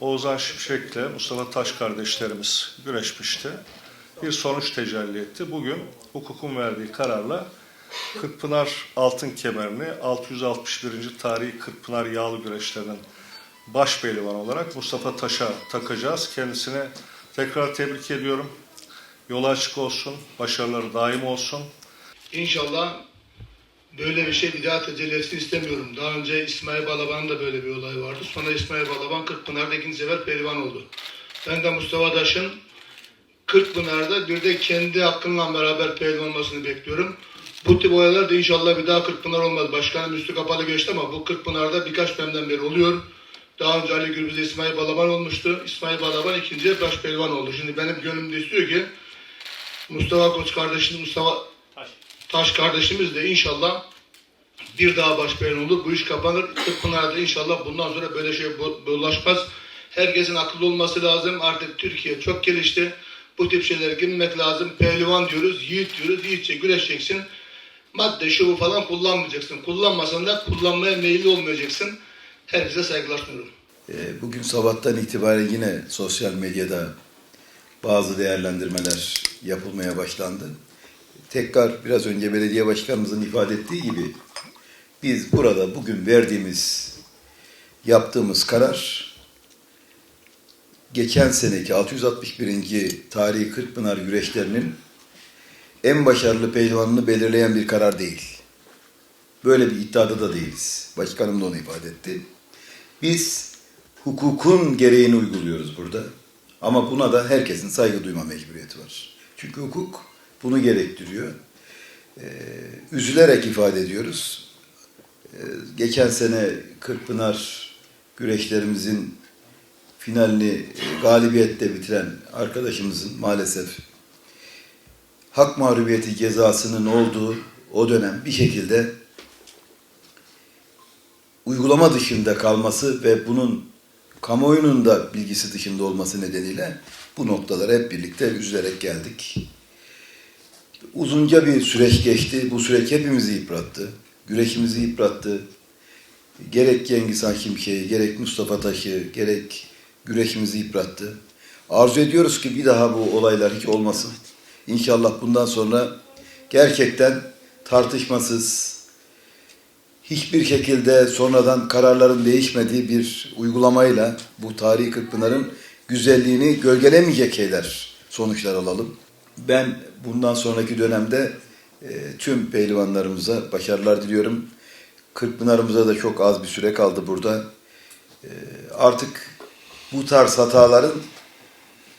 Oğuzhan Şimşek'le Mustafa Taş kardeşlerimiz güreşmişti. Bir sonuç tecelli etti. Bugün hukukun verdiği kararla Kırkpınar altın kemerini 661. tarihi Kırkpınar yağlı güreşlerinin baş pehlivan olarak Mustafa Taş'a takacağız. Kendisine tekrar tebrik ediyorum. Yolu açık olsun, başarıları daim olsun. İnşallah böyle bir şey bir daha tecelli etsin istemiyorum. Daha önce İsmail Balaban'ın da böyle bir olay vardı. Sonra İsmail Balaban Kırkpınar'da ikinci sefer pehlivan oldu. Ben de Mustafa Taş'ın Kırkpınar'da bir de kendi hakkınla beraber pehlivan olmasını bekliyorum. Bu tip olaylar da inşallah bir daha Kırkpınar olmaz. Başkanım üstü kapalı geçti ama bu Kırkpınar'da birkaç dönemden beri oluyor. Daha önce Ali Gürbüz'de İsmail Balaban olmuştu. İsmail Balaban ikinciye baş pehlivan oldu. Şimdi benim gönlümde istiyor ki Mustafa Koç kardeşimiz Mustafa Taş kardeşimiz de inşallah bir daha başbakan olur. Bu iş kapanır. Kırkpınar'da inşallah bundan sonra böyle şey bu- bulaşmaz. Herkesin akıllı olması lazım. Artık Türkiye çok gelişti. Bu tip şeylere girmemek lazım. Pehlivan diyoruz, yiğit diyoruz. Yiğitçe güreşeceksin. Madde şu bu falan kullanmayacaksın. Kullanmasan da kullanmaya meyilli olmayacaksın. Herkese saygılar sunuyorum. Ee, Bugün sabahtan itibaren yine sosyal medyada bazı değerlendirmeler yapılmaya başlandı. Tekrar biraz önce belediye başkanımızın ifade ettiği gibi biz burada bugün verdiğimiz yaptığımız karar geçen seneki 661. tarihi Kırkpınar güreşlerinin en başarılı pehlivanını belirleyen bir karar değil. Böyle bir iddiada da değiliz. Başkanım da onu ifade etti. Biz hukukun gereğini uyguluyoruz burada. Ama buna da herkesin saygı duyma mecburiyeti var. Çünkü hukuk bunu gerektiriyor. Ee, üzülerek ifade ediyoruz. Ee, geçen sene Kırkpınar güreşlerimizin finalini e, galibiyetle bitiren arkadaşımızın maalesef hak mağlubiyeti cezasının olduğu o dönem bir şekilde uygulama dışında kalması ve bunun kamuoyunun da bilgisi dışında olması nedeniyle bu noktalara hep birlikte üzülerek geldik. Uzunca bir süreç geçti. Bu süreç hepimizi yıprattı. Güreşimizi yıprattı. Gerek Cengiz Han Şimşek'i, gerek Mustafa Taş'ı, gerek güreşimizi yıprattı. Arzu ediyoruz ki bir daha bu olaylar hiç olmasın. İnşallah bundan sonra gerçekten tartışmasız, hiçbir şekilde sonradan kararların değişmediği bir uygulamayla bu tarihi Kırkpınar'ın güzelliğini gölgelemeyecek şeyler, sonuçlar alalım. Ben bundan sonraki dönemde tüm pehlivanlarımıza başarılar diliyorum. Kırkpınar'ımıza da çok az bir süre kaldı burada. E, artık bu tarz hataların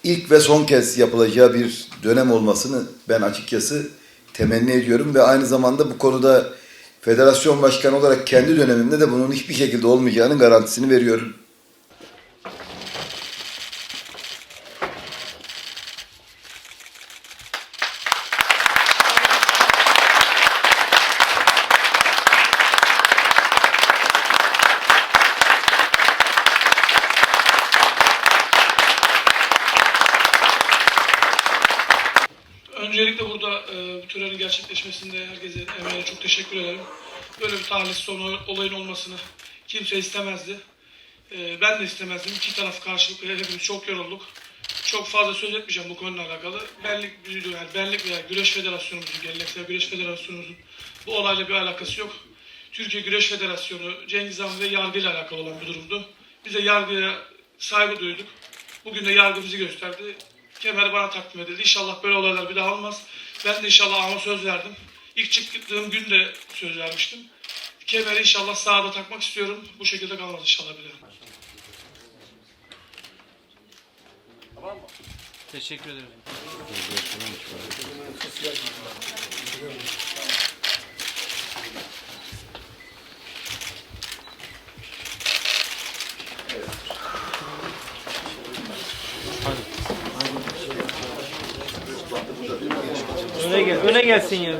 ilk ve son kez yapılacağı bir dönem olmasını ben açıkçası temenni ediyorum ve aynı zamanda bu konuda federasyon başkanı olarak kendi dönemimde de bunun hiçbir şekilde olmayacağının garantisini veriyorum. Öncelikle burada e, bu törenin gerçekleşmesinde herkese emeğine çok teşekkür ederim. Böyle bir talihsiz olayın olmasını kimse istemezdi. E, ben de istemezdim. İki taraf karşılıklı hepimiz çok yorulduk. Çok fazla söz etmeyeceğim bu konuyla alakalı. Benlik, yani benlik veya Güreş Federasyonumuzun, geleneksel Güreş Federasyonumuzun bu olayla bir alakası yok. Türkiye Güreş Federasyonu, Cengiz Han ve yargı ile alakalı olan bir durumdu. Biz de yargıya saygı duyduk. Bugün de yargı bizi gösterdi. Kemeri bana takdim edildi. İnşallah böyle olaylar bir daha olmaz. Ben de inşallah ama söz verdim. İlk çıktığım gün de söz vermiştim. Kemeri inşallah sahada takmak istiyorum. Bu şekilde kalmaz inşallah bir daha. Teşekkür ederim. Öne gel, öne gelsin ya.